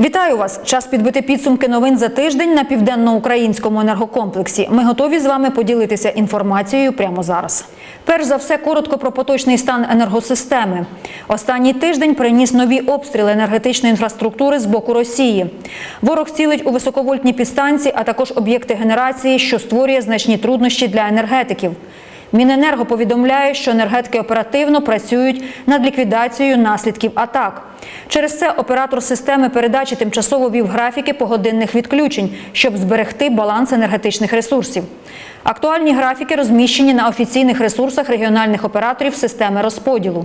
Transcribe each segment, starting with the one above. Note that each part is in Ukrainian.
Вітаю вас! Час підбити підсумки новин за тиждень на південноукраїнському енергокомплексі. Ми готові з вами поділитися інформацією прямо зараз. Перш за все, коротко про поточний стан енергосистеми. Останній тиждень приніс нові обстріли енергетичної інфраструктури з боку Росії. Ворог цілить у високовольтні підстанції, а також об'єкти генерації, що створює значні труднощі для енергетиків. Міненерго повідомляє, що енергетики оперативно працюють над ліквідацією наслідків атак. Через це оператор системи передачі тимчасово вів графіки погодинних відключень, щоб зберегти баланс енергетичних ресурсів. Актуальні графіки розміщені на офіційних ресурсах регіональних операторів системи розподілу.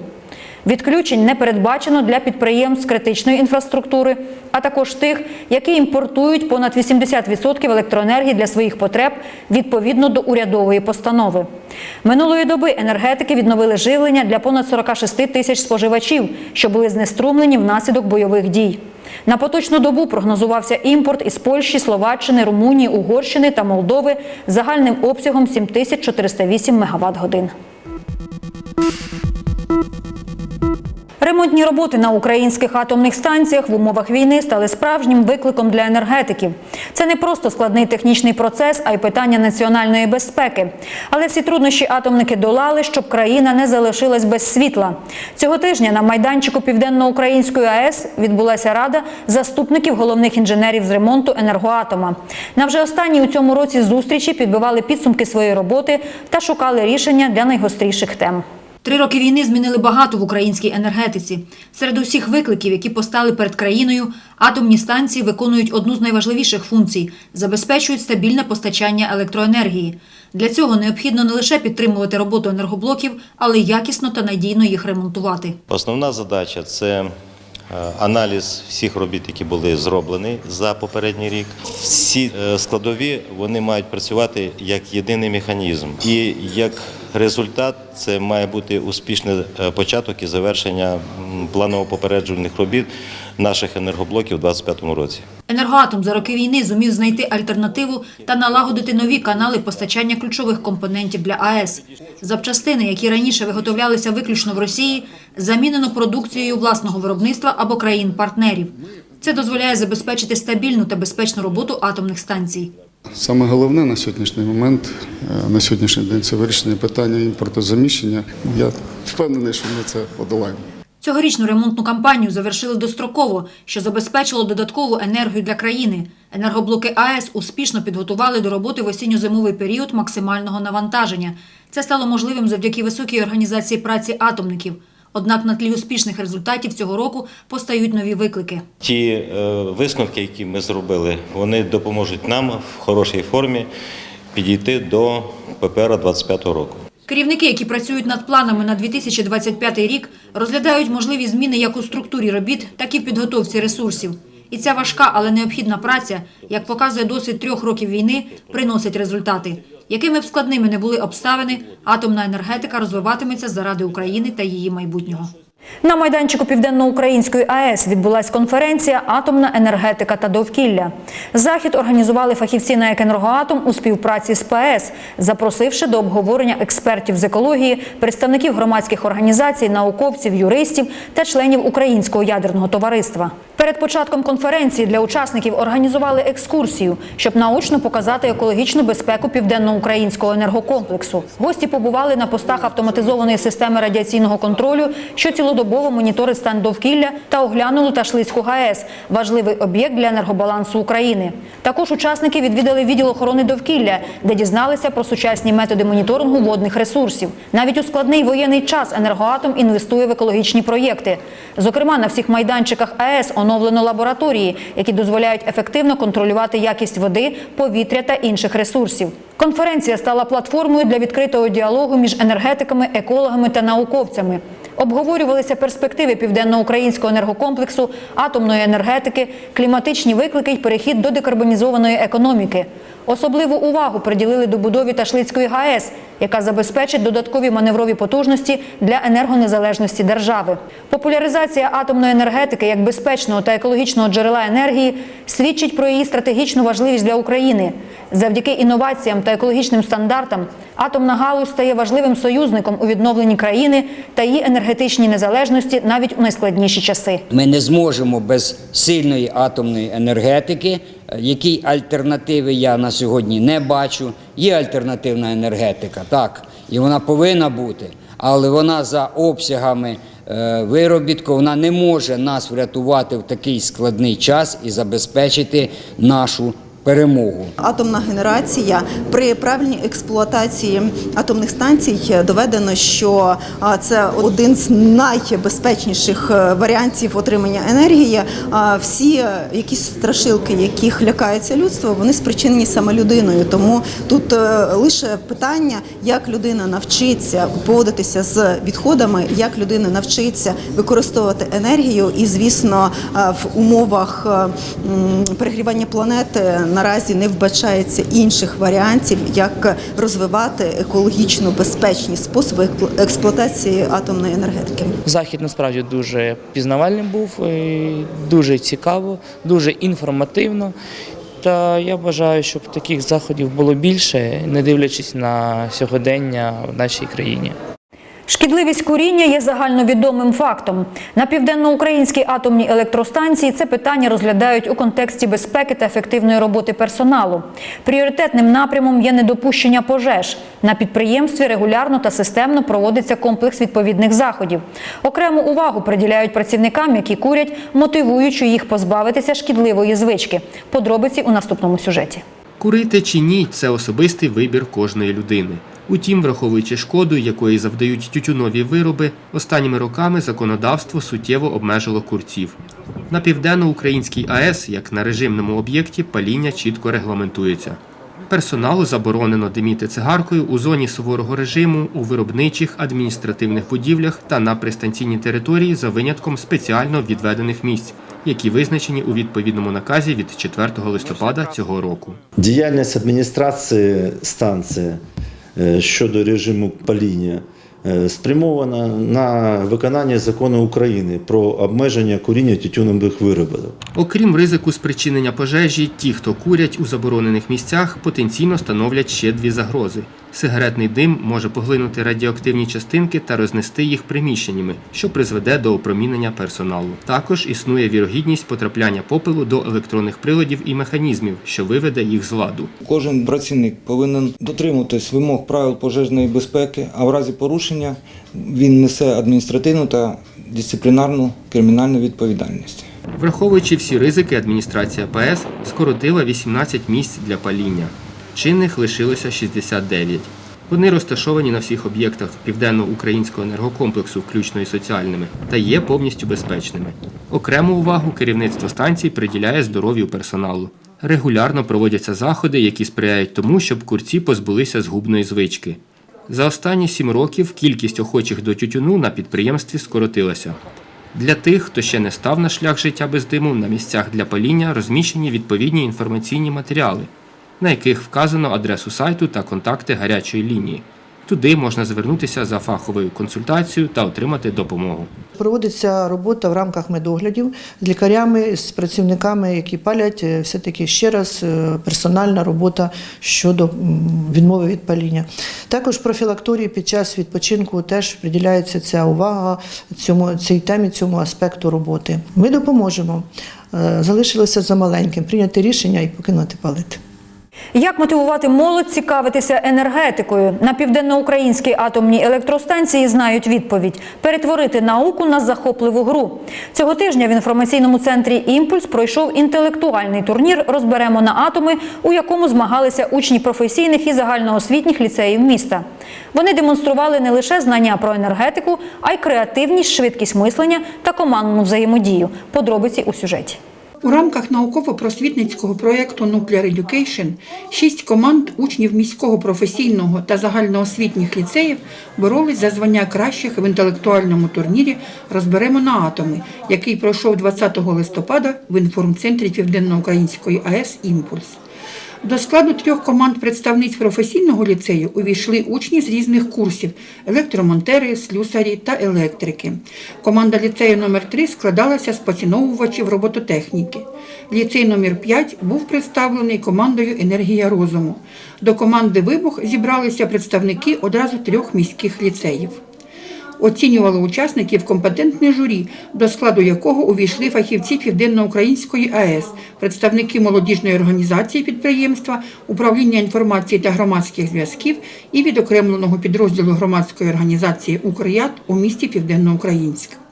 Відключень не передбачено для підприємств критичної інфраструктури, а також тих, які імпортують понад 80% електроенергії для своїх потреб відповідно до урядової постанови. Минулої доби енергетики відновили живлення для понад 46 тисяч споживачів, що були знеструмлені внаслідок бойових дій. На поточну добу прогнозувався імпорт із Польщі, Словаччини, Румунії, Угорщини та Молдови загальним обсягом 7408 мегаватт годин. Ремонтні роботи на українських атомних станціях в умовах війни стали справжнім викликом для енергетиків. Це не просто складний технічний процес, а й питання національної безпеки. Але всі труднощі атомники долали, щоб країна не залишилась без світла. Цього тижня на майданчику Південноукраїнської АЕС відбулася рада заступників головних інженерів з ремонту енергоатома. На вже останній у цьому році зустрічі підбивали підсумки своєї роботи та шукали рішення для найгостріших тем. Три роки війни змінили багато в українській енергетиці. Серед усіх викликів, які постали перед країною, атомні станції виконують одну з найважливіших функцій забезпечують стабільне постачання електроенергії. Для цього необхідно не лише підтримувати роботу енергоблоків, але й якісно та надійно їх ремонтувати. Основна задача це е, аналіз всіх робіт, які були зроблені за попередній рік. Всі е, складові вони мають працювати як єдиний механізм, і як результат це має бути успішний е, початок і завершення планово-попереджувальних робіт наших енергоблоків у 2025 році. Енергоатом за роки війни зумів знайти альтернативу та налагодити нові канали постачання ключових компонентів для АЕС. Запчастини, які раніше виготовлялися виключно в Росії, замінено продукцією власного виробництва або країн-партнерів. Це дозволяє забезпечити стабільну та безпечну роботу атомних станцій. Саме головне на сьогоднішній момент, е, на сьогоднішній день це вирішення питання імпортозаміщення. Я впевнений, що ми це подолаємо. Цьогорічну ремонтну кампанію завершили достроково, що забезпечило додаткову енергію для країни. Енергоблоки АЕС успішно підготували до роботи в осінньо-зимовий період максимального навантаження. Це стало можливим завдяки високій організації праці атомників. Однак на тлі успішних результатів цього року постають нові виклики. Ті е, висновки, які ми зробили, вони допоможуть нам в хорошій формі підійти до ППР 25 року. Керівники, які працюють над планами на 2025 рік, розглядають можливі зміни як у структурі робіт, так і в підготовці ресурсів. І ця важка, але необхідна праця, як показує досвід трьох років війни, приносить результати. Якими б складними не були обставини, атомна енергетика розвиватиметься заради України та її майбутнього. На майданчику Південноукраїнської АЕС відбулась конференція Атомна енергетика та довкілля. Захід організували фахівці на «Екенергоатом» у співпраці з ПАЕС, запросивши до обговорення експертів з екології, представників громадських організацій, науковців, юристів та членів Українського ядерного товариства. Перед початком конференції для учасників організували екскурсію, щоб наочно показати екологічну безпеку південноукраїнського енергокомплексу. Гості побували на постах автоматизованої системи радіаційного контролю, що цілодобово моніторить стан довкілля та оглянули Ташлицьку ГАЕС – важливий об'єкт для енергобалансу України. Також учасники відвідали відділ охорони довкілля, де дізналися про сучасні методи моніторингу водних ресурсів. Навіть у складний воєнний час енергоатом інвестує в екологічні проєкти. Зокрема, на всіх майданчиках АЕС оновлено лабораторії, які дозволяють ефективно контролювати якість води, повітря та інших ресурсів. Конференція стала платформою для відкритого діалогу між енергетиками, екологами та науковцями. Обговорювалися перспективи південноукраїнського енергокомплексу, атомної енергетики, кліматичні виклики й перехід до декарбонізованої економіки. Особливу увагу приділили добудові Ташлицької ГАЕС, яка забезпечить додаткові маневрові потужності для енергонезалежності держави. Популяризація атомної енергетики як безпечного та екологічного джерела енергії свідчить про її стратегічну важливість для України. Завдяки інноваціям та екологічним стандартам Атомна галузь стає важливим союзником у відновленні країни та її енергетичній незалежності навіть у найскладніші часи. Ми не зможемо без сильної атомної енергетики, е, якій альтернативи я на сьогодні не бачу. Є альтернативна енергетика, так, і вона повинна бути, але вона за обсягами е, виробітку вона не може нас врятувати в такий складний час і забезпечити нашу перемогу. Атомна генерація при правильній експлуатації атомних станцій доведено, що це один з найбезпечніших е, варіантів отримання енергії. Всі е, якісь страшилки, яких лякається людство, вони спричинені саме людиною. Тому тут е, лише питання, як людина навчиться поводитися з відходами, як людина навчиться використовувати енергію, і звісно, в умовах перегрівання планети наразі не вбачається інших варіантів, як розвивати екологічно безпечні способи експлу- експлуатації атомної енергетики. Захід насправді дуже пізнавальним був, дуже цікаво, дуже інформативно. Та я бажаю, щоб таких заходів було більше, не дивлячись на сьогодення в нашій країні. Шкідливість куріння є загальновідомим фактом. На південноукраїнській атомній електростанції це питання розглядають у контексті безпеки та ефективної роботи персоналу. Пріоритетним напрямом є недопущення пожеж. На підприємстві регулярно та системно проводиться комплекс відповідних заходів. Окрему увагу приділяють працівникам, які курять, мотивуючи їх позбавитися шкідливої звички. Подробиці у наступному сюжеті. Курити чи ні це особистий вибір кожної людини. Утім, враховуючи шкоду, якої завдають тютюнові вироби, останніми роками законодавство суттєво обмежило курців. На південно-українській АЕС, як на режимному об'єкті, паління чітко регламентується. Персоналу заборонено диміти цигаркою у зоні суворого режиму, у виробничих, адміністративних будівлях та на пристанційній території за винятком спеціально відведених місць, які визначені у відповідному наказі від 4 листопада цього року. Діяльність адміністрації станції е, щодо режиму паління е, спрямована на виконання закону України про обмеження куріння тютюнових виробів. Окрім ризику спричинення пожежі, ті, хто курять у заборонених місцях, потенційно становлять ще дві загрози. Сигаретний дим може поглинути радіоактивні частинки та рознести їх приміщеннями, що призведе до опромінення персоналу. Також існує вірогідність потрапляння попелу до електронних приладів і механізмів, що виведе їх з ладу. Кожен працівник повинен дотримуватись вимог правил пожежної безпеки, а в разі порушення він несе адміністративну та дисциплінарну кримінальну відповідальність. Враховуючи всі ризики, адміністрація ПС скоротила 18 місць для паління. Чинних лишилося 69. Вони розташовані на всіх об'єктах південно-українського енергокомплексу, включно і соціальними, та є повністю безпечними. Окрему увагу керівництво станцій приділяє здоров'ю персоналу. Регулярно проводяться заходи, які сприяють тому, щоб курці позбулися згубної звички. За останні сім років кількість охочих до тютюну на підприємстві скоротилася. Для тих, хто ще не став на шлях життя без диму, на місцях для паління розміщені відповідні інформаційні матеріали, на яких вказано адресу сайту та контакти гарячої лінії. Туди можна звернутися за фаховою консультацією та отримати допомогу. Проводиться робота в рамках медоглядів з лікарями, з працівниками, які палять. е, Все-таки ще раз е, персональна робота щодо відмови від паління. Також профілакторії під час відпочинку теж приділяється ця увага цьому цій темі, цьому аспекту роботи. Ми допоможемо. Е, Залишилося за маленьким прийняти рішення і покинути палити. Як мотивувати молодь цікавитися енергетикою? На південноукраїнській атомній електростанції знають відповідь перетворити науку на захопливу гру. Цього тижня в інформаційному центрі Імпульс пройшов інтелектуальний турнір Розберемо на атоми, у якому змагалися учні професійних і загальноосвітніх ліцеїв міста. Вони демонстрували не лише знання про енергетику, а й креативність, швидкість мислення та командну взаємодію. Подробиці у сюжеті. У рамках науково-просвітницького проєкту Nuclear Education шість команд учнів міського професійного та загальноосвітніх ліцеїв боролись за звання кращих в інтелектуальному турнірі Розберемо на атоми, який пройшов 20 листопада в інформцентрі Південноукраїнської АЕС Імпульс. До складу трьох команд представниць професійного ліцею увійшли учні з різних курсів електромонтери, слюсарі та електрики. Команда ліцею номер 3 складалася з поціновувачів робототехніки. Ліцей номер 5 був представлений командою Енергія розуму. До команди Вибух зібралися представники одразу трьох міських ліцеїв. Оцінювало учасників компетентне журі, до складу якого увійшли фахівці Південноукраїнської АЕС, представники молодіжної організації підприємства, управління інформації та громадських зв'язків і відокремленого підрозділу громадської організації «Укрят» у місті Південноукраїнськ.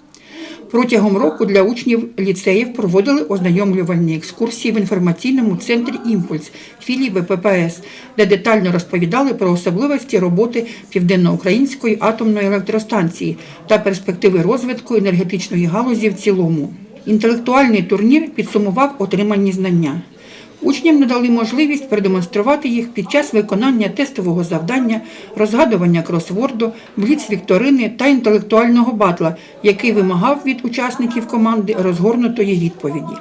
Протягом року для учнів ліцеїв проводили ознайомлювальні екскурсії в інформаційному центрі Імпульс філії ВППС, де детально розповідали про особливості роботи Південноукраїнської атомної електростанції та перспективи розвитку енергетичної галузі в цілому. Інтелектуальний турнір підсумував отримані знання. Учням надали можливість продемонструвати їх під час виконання тестового завдання, розгадування кросворду, бліц-вікторини та інтелектуального батла, який вимагав від учасників команди розгорнутої відповіді.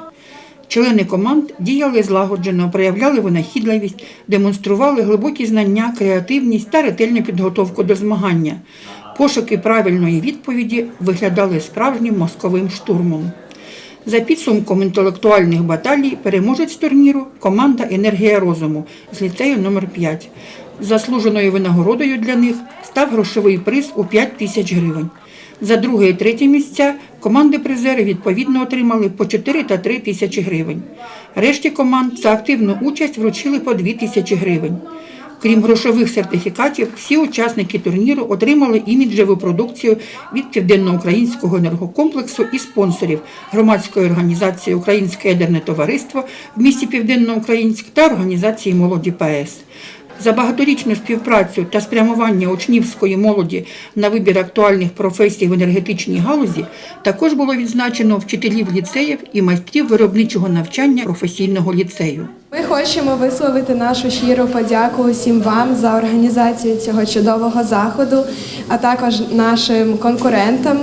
Члени команд діяли злагоджено, проявляли винахідливість, демонстрували глибокі знання, креативність та ретельну підготовку до змагання. Пошуки правильної відповіді виглядали справжнім мозковим штурмом. За підсумком інтелектуальних баталій переможець турніру команда Енергія розуму з ліцею номер 5 Заслуженою винагородою для них став грошовий приз у 5 тисяч гривень. За друге і третє місця команди призери відповідно отримали по 4 та 3 тисячі гривень. Решті команд за активну участь вручили по 2 тисячі гривень. Крім грошових сертифікатів, всі учасники турніру отримали іміджеву продукцію від Південноукраїнського енергокомплексу і спонсорів громадської організації Українське ядерне товариство в місті Південноукраїнськ та організації молоді ПАЕС. За багаторічну співпрацю та спрямування учнівської молоді на вибір актуальних професій в енергетичній галузі також було відзначено вчителів ліцеїв і майстрів виробничого навчання професійного ліцею. Ми хочемо висловити нашу щиру подяку усім вам за організацію цього чудового заходу, а також нашим конкурентам.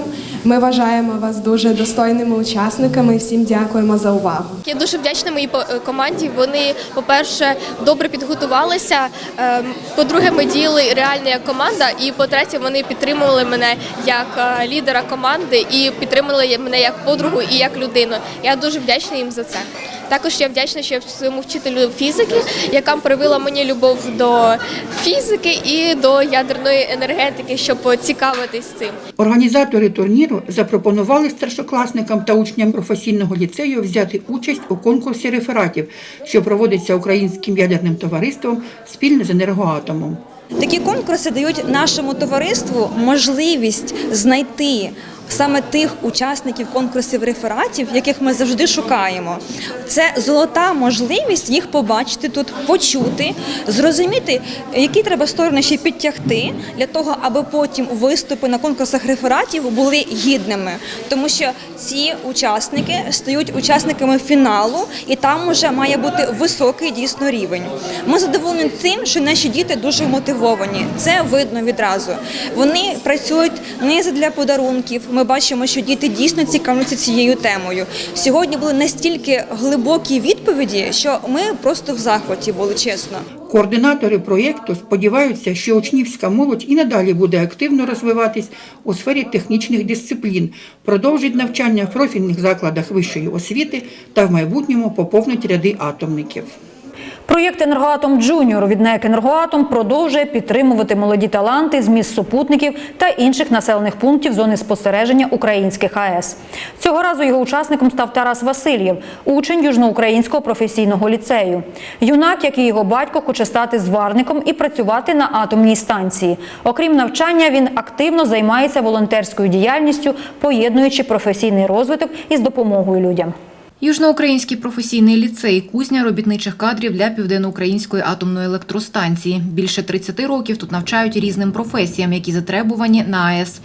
Ми вважаємо вас дуже достойними учасниками. Всім дякуємо за увагу. Я дуже вдячна моїй команді. Вони, по-перше, добре підготувалися. ем, По-друге, ми діяли реально як команда. І по-третє, вони підтримували мене як е, лідера команди і підтримали мене як подругу і як людину. Я дуже вдячна їм за це. Також я вдячна ще своєму вчителю фізики, яка привила мені любов до фізики і до ядерної енергетики, щоб цікавитись цим. Організатори турніру запропонували старшокласникам та учням професійного ліцею взяти участь у конкурсі рефератів, що проводиться Українським ядерним товариством спільно з енергоатомом. Такі конкурси дають нашому товариству можливість знайти саме тих учасників конкурсів рефератів, яких ми завжди шукаємо. Це золота можливість їх побачити тут, почути, зрозуміти, які треба сторони ще підтягти для того, аби потім виступи на конкурсах рефератів були гідними, тому що ці учасники стають учасниками фіналу, і там вже має бути високий дійсно рівень. Ми задоволені тим, що наші діти дуже мотивовані. Це видно відразу. Вони працюють не для подарунків. Ми бачимо, що діти дійсно цікавляться цією темою. Сьогодні були настільки глибокі відповіді, що ми просто в захваті були чесно. Координатори проєкту сподіваються, що учнівська молодь і надалі буде активно розвиватись у сфері технічних дисциплін, продовжить навчання в профільних закладах вищої освіти та в майбутньому поповнить ряди атомників. Проєкт «Енергоатом Джуніор» від НЕК «Енергоатом» продовжує підтримувати молоді таланти з міст супутників та інших населених пунктів зони спостереження українських АЕС. Цього разу його учасником став Тарас Васильєв, учень Южноукраїнського професійного ліцею. Юнак, як і його батько, хоче стати зварником і працювати на атомній станції. Окрім навчання, він активно займається волонтерською діяльністю, поєднуючи професійний розвиток із допомогою людям. Южноукраїнський професійний ліцей кузня робітничих кадрів для південноукраїнської атомної електростанції. Більше 30 років тут навчають різним професіям, які затребувані на АЕС.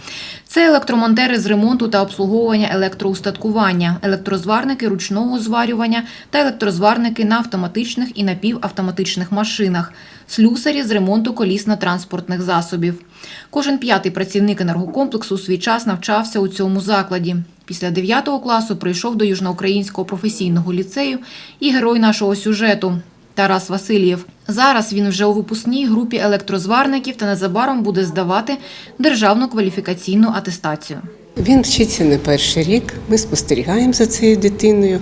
Це електромонтери з ремонту та обслуговування електроустаткування, електрозварники ручного зварювання та електрозварники на автоматичних і напівавтоматичних машинах, слюсарі з ремонту колісно-транспортних засобів. Кожен п'ятий працівник енергокомплексу у свій час навчався у цьому закладі. Після 9 класу прийшов до Южноукраїнського професійного ліцею і герой нашого сюжету. Тарас Васильєв. Зараз він вже у випускній групі електрозварників та незабаром буде здавати державну кваліфікаційну атестацію. Він вчиться не перший рік. Ми спостерігаємо за цією дитиною,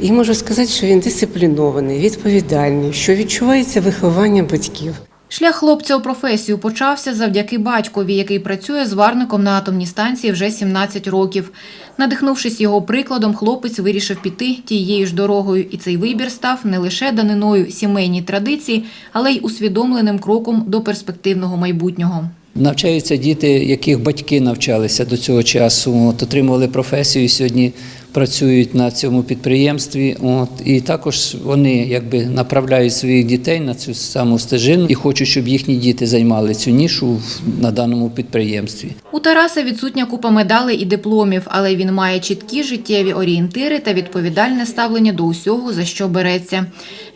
і можу сказати, що він дисциплінований, відповідальний, що відчувається виховання батьків. Шлях хлопця у професію почався завдяки батькові, який працює зварником на атомній станції вже 17 років. Надихнувшись його прикладом, хлопець вирішив піти тією ж дорогою, і цей вибір став не лише даниною сімейній традиції, але й усвідомленим кроком до перспективного майбутнього. Навчаються діти, яких батьки навчалися до цього часу, от, отримували професію сьогодні працюють на цьому підприємстві. От, і також вони якби направляють своїх дітей на цю саму стежину і хочуть, щоб їхні діти займали цю нішу на даному підприємстві. У Тараса відсутня купа медалей і дипломів, але він має чіткі життєві орієнтири та відповідальне ставлення до усього, за що береться.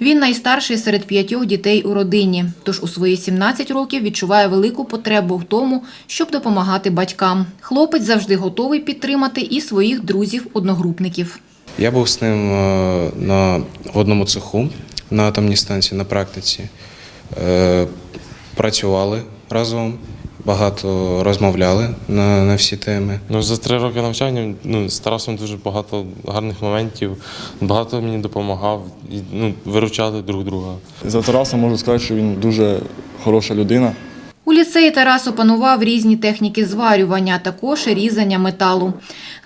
Він найстарший серед п'ятьох дітей у родині, тож у свої 17 років відчуває велику потребу в тому, щоб допомагати батькам. Хлопець завжди готовий підтримати і своїх друзів-одногрупників. Я був з ним е, на одному цеху на атомній станції на практиці. Е, Працювали разом, багато розмовляли на, на всі теми. Ну, за три роки навчання ну, з Тарасом дуже багато гарних моментів, багато мені допомагав, і, ну, виручали друг друга. За Тараса можу сказати, що він дуже хороша людина. У ліцеї Тарас опанував різні техніки зварювання, а також різання металу.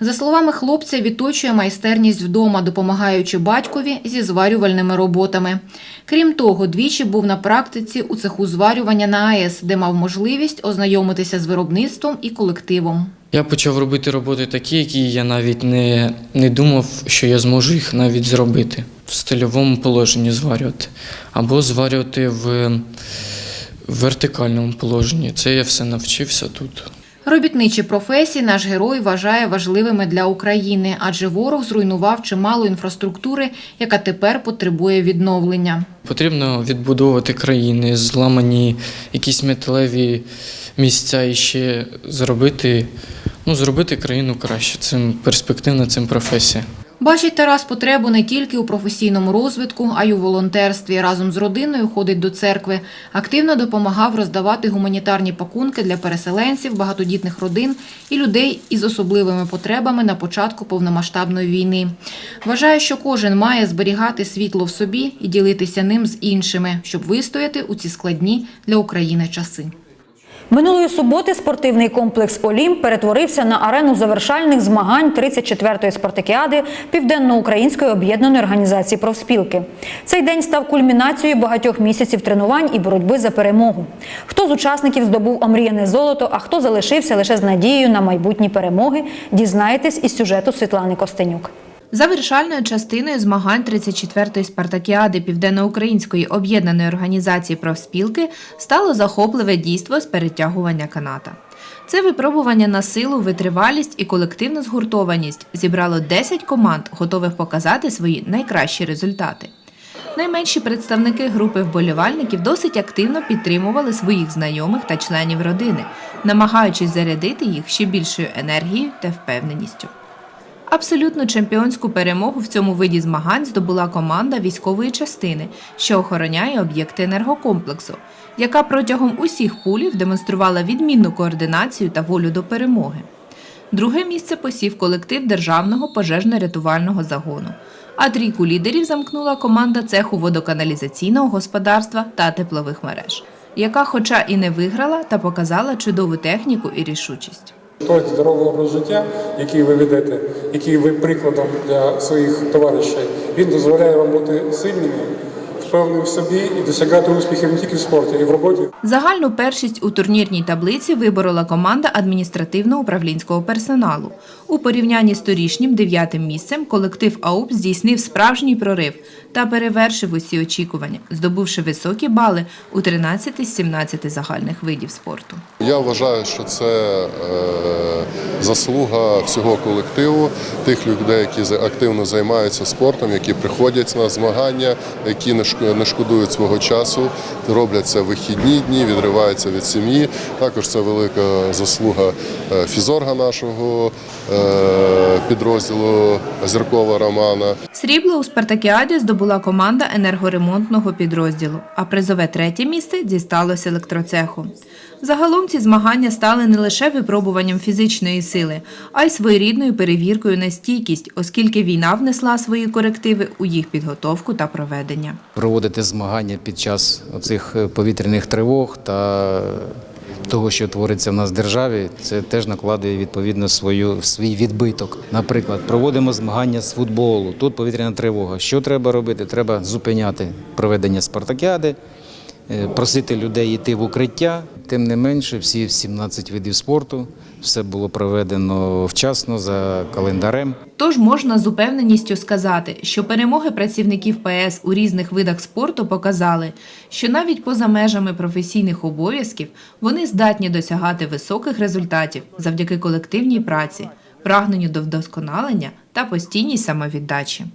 За словами хлопця, відточує майстерність вдома, допомагаючи батькові зі зварювальними роботами. Крім того, двічі був на практиці у цеху зварювання на АЕС, де мав можливість ознайомитися з виробництвом і колективом. Я почав робити роботи такі, які я навіть не, не думав, що я зможу їх навіть зробити в стильовому положенні зварювати або зварювати в, вертикальному положенні. Це я все навчився тут. Робітничі професії наш герой вважає важливими для України, адже ворог зруйнував чимало інфраструктури, яка тепер потребує відновлення. Потрібно відбудовувати країни, зламані якісь металеві місця і ще зробити, ну, зробити країну краще. Цим перспективна цим професія. Бачить Тарас потребу не тільки у професійному розвитку, а й у волонтерстві. Разом з родиною ходить до церкви. Активно допомагав роздавати гуманітарні пакунки для переселенців, багатодітних родин і людей із особливими потребами на початку повномасштабної війни. Вважає, що кожен має зберігати світло в собі і ділитися ним з іншими, щоб вистояти у ці складні для України часи. Минулої суботи спортивний комплекс Олімп перетворився на арену завершальних змагань 34-ї спартакіади Південноукраїнської об'єднаної організації профспілки. Цей день став кульмінацією багатьох місяців тренувань і боротьби за перемогу. Хто з учасників здобув омріяне золото, а хто залишився лише з надією на майбутні перемоги, дізнаєтесь із сюжету Світлани Костенюк. Завершальною частиною змагань 34-ї спартакіади Південноукраїнської об'єднаної організації профспілки стало захопливе дійство з перетягування каната. Це випробування на силу, витривалість і колективну згуртованість зібрало 10 команд, готових показати свої найкращі результати. Найменші представники групи вболівальників досить активно підтримували своїх знайомих та членів родини, намагаючись зарядити їх ще більшою енергією та впевненістю. Абсолютну чемпіонську перемогу в цьому виді змагань здобула команда військової частини, що охороняє об'єкти енергокомплексу, яка протягом усіх пулів демонструвала відмінну координацію та волю до перемоги. Друге місце посів колектив державного пожежно-рятувального загону. А трійку лідерів замкнула команда цеху водоканалізаційного господарства та теплових мереж, яка, хоча і не виграла, та показала чудову техніку і рішучість. Той здоровий образ життя, який ви ведете, який ви прикладом для своїх товаришів, він дозволяє вам бути сильними, впевненими в собі і досягати успіхів не тільки в спорті, і в роботі. Загальну першість у турнірній таблиці виборола команда адміністративно-управлінського персоналу. У порівнянні з торішнім дев'ятим місцем колектив АУП здійснив справжній прорив та перевершив усі очікування, здобувши високі бали у 13 з 17 загальних видів спорту. Я вважаю, що це е, заслуга всього колективу, тих людей, які за- активно займаються спортом, які приходять на змагання, які не шк- не шкодують свого часу, роблять це вихідні дні, відриваються від сім'ї. Також це велика заслуга е, фізорга нашого е, підрозділу Зіркова Романа. Срібло у спартакіаді здобула команда енергоремонтного підрозділу, а призове третє місце дісталось електроцеху. Загалом ці змагання стали не лише випробуванням фізичної сили, а й своєрідною перевіркою на стійкість, оскільки війна внесла свої корективи у їх підготовку та проведення. проводити змагання під час оцих е, повітряних тривог та того, що твориться в нас в державі, це теж накладує відповідно свою свій відбиток. Наприклад, проводимо змагання з футболу. Тут повітряна тривога. Що треба робити? Треба зупиняти проведення спартакіади, е, просити людей йти в укриття. Тим не менше, всі 17 видів спорту, все було проведено вчасно за календарем. Тож можна з упевненістю сказати, що перемоги працівників ПС у різних видах спорту показали, що навіть поза межами професійних обов'язків вони здатні досягати високих результатів завдяки колективній праці, прагненню до вдосконалення та постійній самовіддачі.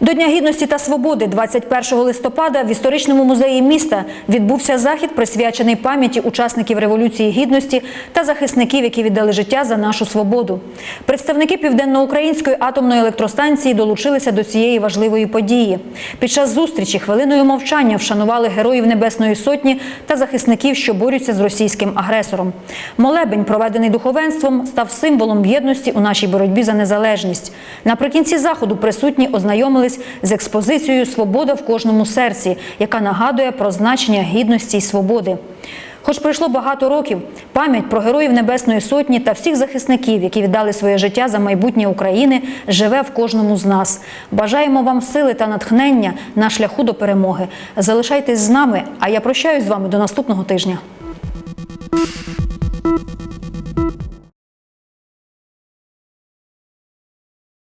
До Дня гідності та свободи 21 листопада в історичному музеї міста відбувся захід, присвячений пам'яті учасників Революції Гідності та захисників, які віддали життя за нашу свободу. Представники Південноукраїнської атомної електростанції долучилися до цієї важливої події. Під час зустрічі хвилиною мовчання вшанували героїв Небесної Сотні та захисників, що борються з російським агресором. Молебень, проведений духовенством, став символом єдності у нашій боротьбі за незалежність. Наприкінці заходу присутні ознайомились з експозицією Свобода в кожному серці, яка нагадує про значення гідності й свободи. Хоч пройшло багато років, пам'ять про героїв Небесної Сотні та всіх захисників, які віддали своє життя за майбутнє України, живе в кожному з нас. Бажаємо вам сили та натхнення на шляху до перемоги. Залишайтесь з нами, а я прощаюсь з вами до наступного тижня.